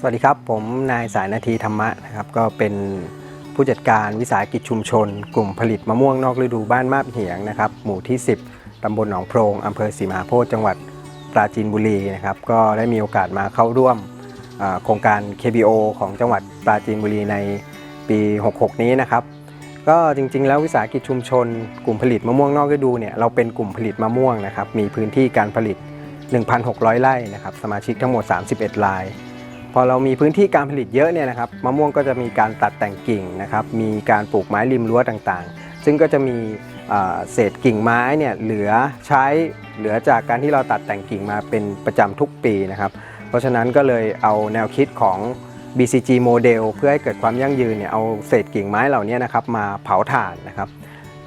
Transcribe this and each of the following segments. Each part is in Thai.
สวัสดีครับ ผมนายสายนาทีธรรมะนะครับก็เป็นผู้จัดการวิสาหกิจชุมชน กลุ่มผลิตมะม่วงนอกฤดูบ้านมาบเหียงนะครับหมู่ที่ 10ตำบลหนองโพรงอำเภอศรีมหาโพธิ์จังหวัดปราจีนบุรีนะครับก็ได้มีโอกาสมาเข้าร่วมโครงการ KBO ของจังหวัดปราจีนบุรีในปี 66 นี้นะครับก็จริงๆ แล้ววิสาหกิจชุมชน กลุ่มผลิตมะม่วงนอกฤดูเนี่ยเราเป็นกลุ่มผลิตมะม่วงนะครับมีพื้นที่การผลิต 1,600 ไร่นะครับสมาชิกทั้งหมด 31ราย พอเรามีพื้นที่การผลิตเยอะเนี่ยนะครับมะม่วงก็จะมีการตัดแต่งกิ่งนะครับมีการปลูกไม้ริมรั้วต่างๆ ซึ่งก็จะมีเศษกิ่งไม้เนี่ยเหลือใช้เหลือจากการที่เราตัดแต่งกิ่งมาเป็นประจำทุกปีนะครับ เพราะฉะนั้นก็เลยเอาแนวคิดของ BCG โมเดลเพื่อให้เกิดความยั่งยืนเนี่ยเอาเศษกิ่งไม้เหล่านี้นะครับมาเผาถ่านนะครับ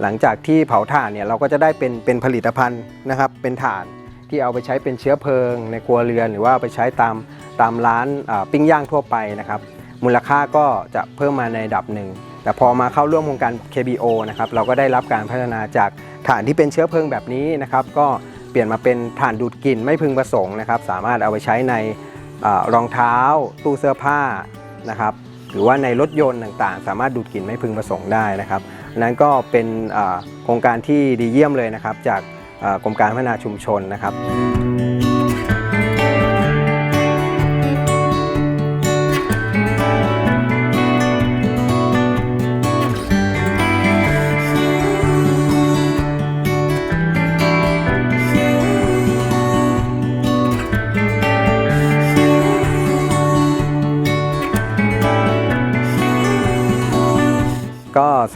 หลังจากที่เผาถ่านเนี่ยเราก็จะได้เป็นเป็นผลิตภัณฑ์นะครับเป็นถ่านที่เอาไปใช้เป็นเชื้อเพลิง ในครัวเรือนหรือว่าเอาไปใช้ตาม ตามร้านปิ้งย่างทั่วไปนะครับมูลค่าก็จะเพิ่มมาในดับหนึ่ง แต่พอมาเข้าร่วมโครงการ KBO นะครับเราก็ได้รับการพัฒนาจากถ่านที่เป็นเชื้อเพลิงแบบนี้นะครับก็เปลี่ยนมาเป็นถ่านดูดกลิ่นไม่พึงประสงค์นะครับ สามารถเอาไปใช้ในรองเท้า ตู้เสื้อผ้านะครับหรือว่าในรถยนต์ต่างๆ สามารถดูดกลิ่นไม่พึงประสงค์ได้นะครับนั้นก็เป็นโครงการที่ดีเยี่ยมเลยนะครับ จากกรมการพัฒนาชุมชนนะครับ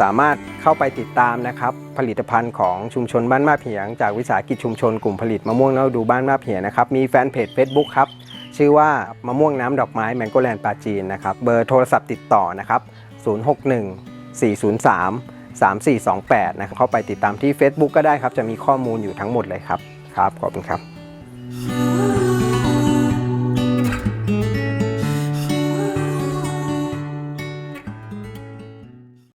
สามารถเข้าไปติดตามนะครับผลิตภัณฑ์ของชุมชนบ้านมาเหียง จากวิสาหกิจชุมชนกลุ่มผลิตมะม่วงเน่าดูบ้านมาเหียงนะครับมีแฟนเพจ Facebook ครับชื่อว่ามะม่วงน้ำดอกไม้แมงโกแลนด์ปาจีนนะครับเบอร์โทรศัพท์ติดต่อนะครับ 061 403 3428 นะครับเข้าไปติดตามที่ Facebook ก็ได้ครับ จะมีข้อมูลอยู่ทั้งหมดเลยครับ ครับ ขอบคุณครับ